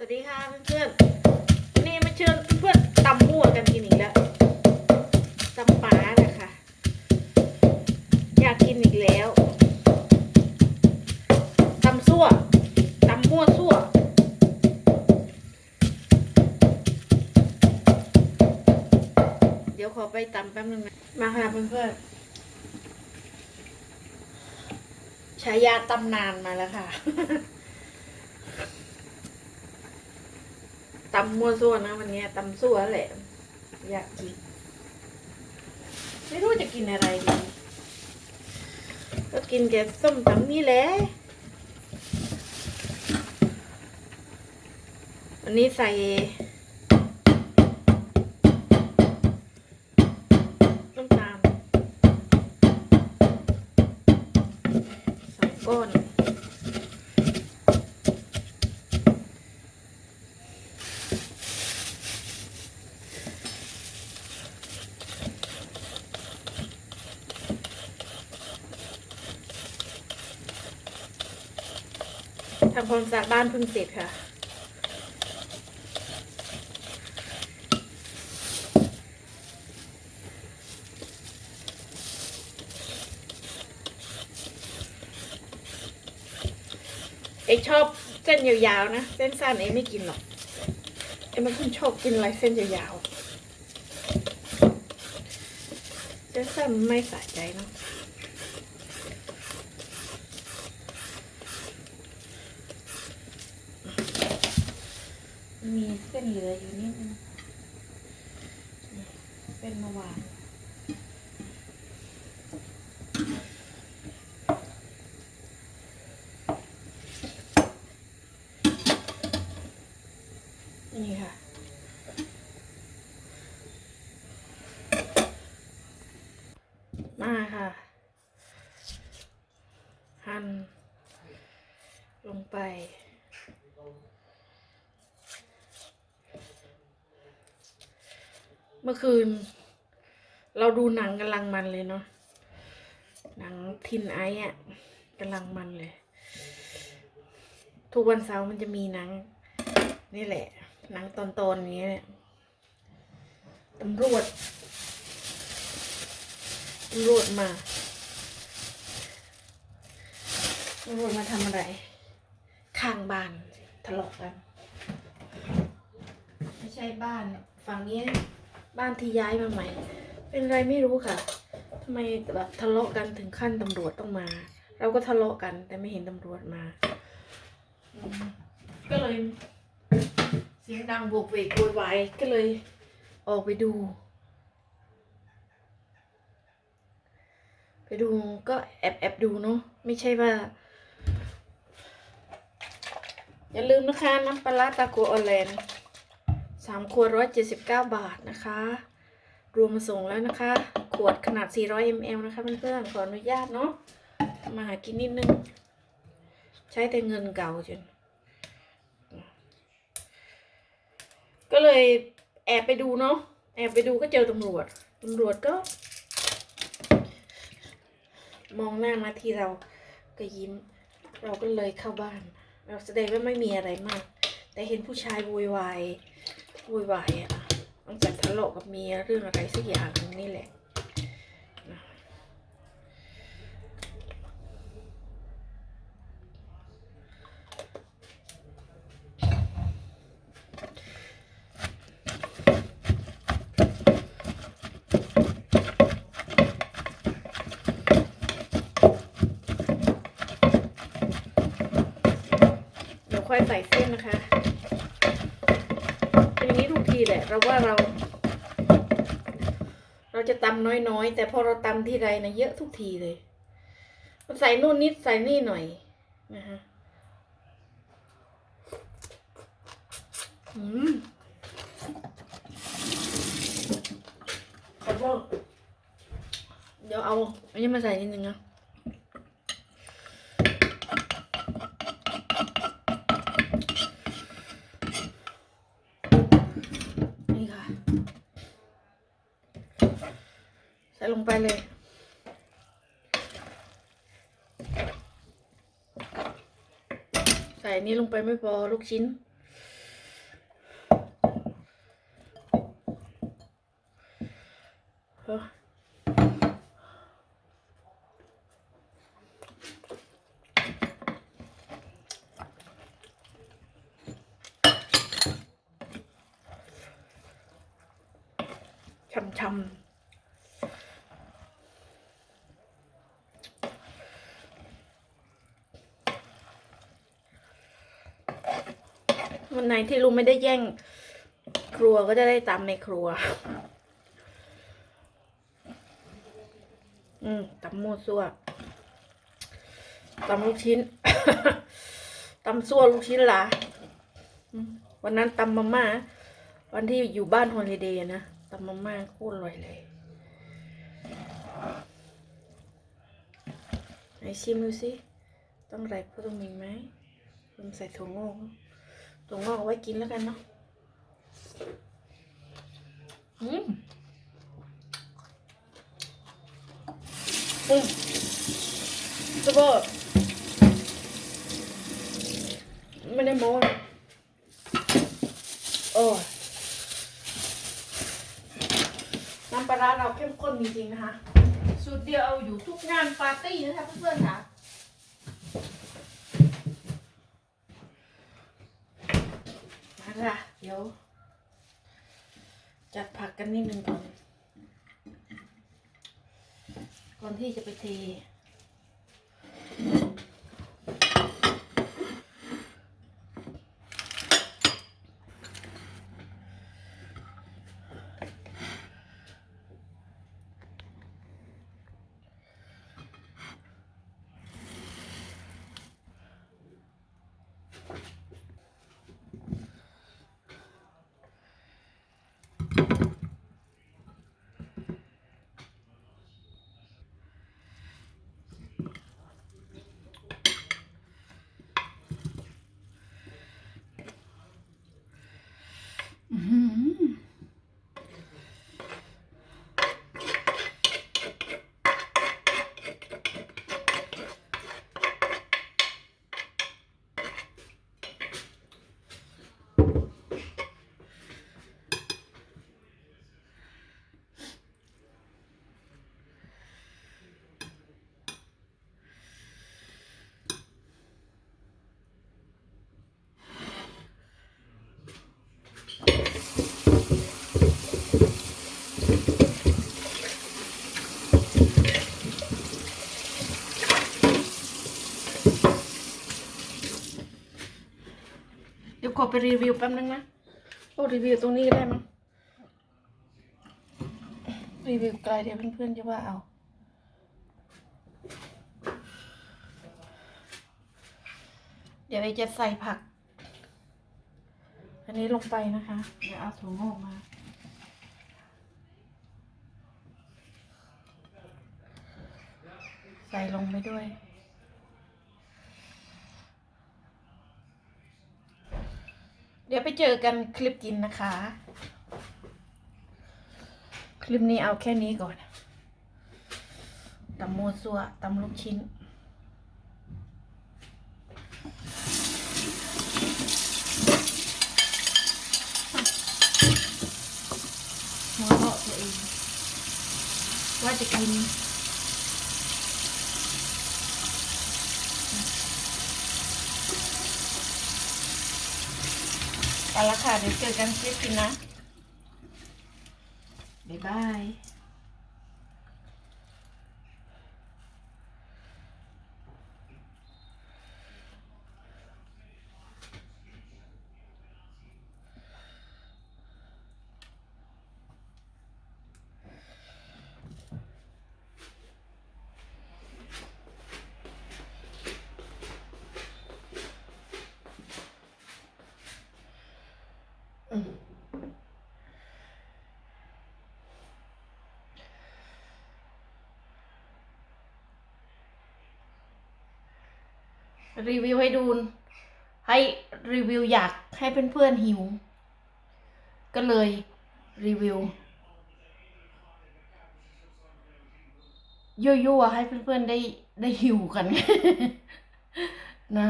สวัสดีค่ะเพื่อนๆวันนี้มาเชิญเพื่อนๆตำมั่วกันกินอีกแล้วตำป่านะคะ อยากกินอีกแล้วตำซั่วตำมั่วซั่วเดี๋ยวขอไปตำแป๊บนึงนะมาค่ะเพื่อนๆฉายาตำนานมาแล้วค่ะำมั่วซั่วนะวันนี้ตำซั่วแหละ อยากกิน ไม่รู้จะกินอะไรดี ก็กินแกงส้มตำนี่แหละวันนี้ใส่ ความสะอาดบ้านเพิ่งเสร็จค่ะเอกชอบเส้นยาวๆนะ เส้นสั้นเอกไม่กินหรอกเอกไม่ค่อยชอบกินอะไรเส้นยาวๆเส้นสั้นไม่สะใจเนาะ มีเส้นเหลืออยู่นิดนึงนี่เส้นเมื่อวานนี่ค่ะมาค่ะ หั่นลงไป เมื่อคืน เราดูหนังกำลังมันเลยเนาะหนังทินไออะกำลังมันเลย ทุกวันเสาร์มันจะมีหนัง นี่แหละ หนังตอนๆอนนี้เนี่ยตำรวจตำรวจมาตำรวจมาทำอะไร ข้างบ้านทะเลาะกัน ไม่ใช่บ้าน ฝั่งนี้ บ้านที่ย้ายมาใหม่ เป็นไรไม่รู้ค่ะทำไมแบบทะเลาะกันถึงขั้นตำรวจต้องมา เราก็ทะเลาะกันแต่ไม่เห็นตำรวจมา ก็เลย เสียงดังโบกเวกโวยวายก็เลยออกไปดู ไปดูก็แอบแอบดูเนาะไม่ใช่ว่า อย่าลืมนะคะน้ำปลาร้าตาโกออแลนด์ สามขวดร้อยเจ็ดสิบเก้าบาทนะคะ รวมมาส่งแล้วนะคะ ขวดขนาด400 ml นะคะเพื่อนๆขออนุญาตเนาะมาหากินนิดนึง ใช้แต่เงินเก่าจน ก็เลยแอบไปดูเนาะแอบไปดูก็เจอตำรวจตำรวจก็ มองหน้ามาที่เราก็ยิ้ม เราก็เลยเข้าบ้าน เราแสดงว่าไม่มีอะไรมาก แต่เห็นผู้ชายโวยวาย วุ่ยวายอะตั้งแต่ทะเลาะกับเมียเรื่องอะไรสักอย่างนึงนี่แหละนะเดี๋ยวค่อยใส่เส้นนะคะ เป็นอย่างนี้ทุกทีแหละ เราว่าเรา เราจะตำน้อยๆ แต่พอเราตำที่ไรนะเยอะทุกทีเลย มันใส่นู่นนิดใส่นี่หน่อยนะฮะอืมขอโทษเดี๋ยวเอา อันนี้มาใส่นิดนึงนะ ลงไปเลย ใส่นี้ลงไปไม่พอลูกชิ้น chầm วันไหนที่ลุงไม่ได้แย่ง ครัวก็จะได้ตำในครัว อืมตำมั่วซั่วตำลูกชิ้นตำซั่วลูกชิ้นล่ะวันนั้นตำมาม่าวันที่อยู่บ้านฮอลิเดย์นะตำมาม่าโคตรอร่อยเลยไหนชิมดูสิต้องไรเพิ่มอีไหมเพิ่มใส่ถั่วงอก ถั่วงอกเอาไว้กินแล้วกันเนาะอืมอืมจะบอกไม่ได้โม้นโอ้ยน้ำปลาร้าเราเข้มข้นจริงๆนะคะ สูตรเดียวเอาอยู่ทุกงานปาร์ตี้นะคะเพื่อนๆค่ะ มา ค่ะ เดี๋ยว จัดผักกันนิดนึงก่อน ก่อนที่จะไปเท ขอไปรีวิวแป๊บนึงนะโอ้รีวิวตรงนี้ได้มั้งรีวิวไกลเดี๋ยวเพื่อนๆจะว่าเอา เดี๋ยวไอจะใส่ผัก อันนี้ลงไปนะคะ เดี๋ยวเอาถั่วงอกมาใส่ลงไปด้วย เดี๋ยวไปเจอกันคลิปกินนะคะ คลิปนี้เอาแค่นี้ก่อนตำโมซัวตำลูกชิ้น หัวเราะตัวเอง ว่าจะกิน ไปละค่ะ เดี๋ยวเจอกันคลิปกินนะ บ๊ายบาย รีวิวให้ดู ให้รีวิวอยากให้เพื่อนๆหิว ก็เลยรีวิวยั่วๆให้เพื่อนๆได้ได้หิวกัน นะ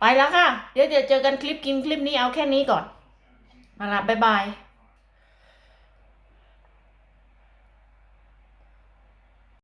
ไปแล้วค่ะ เดี๋ยวเดี๋ยวเจอกันคลิปกินคลิปนี้เอาแค่นี้ก่อน มาละบ๊ายบาย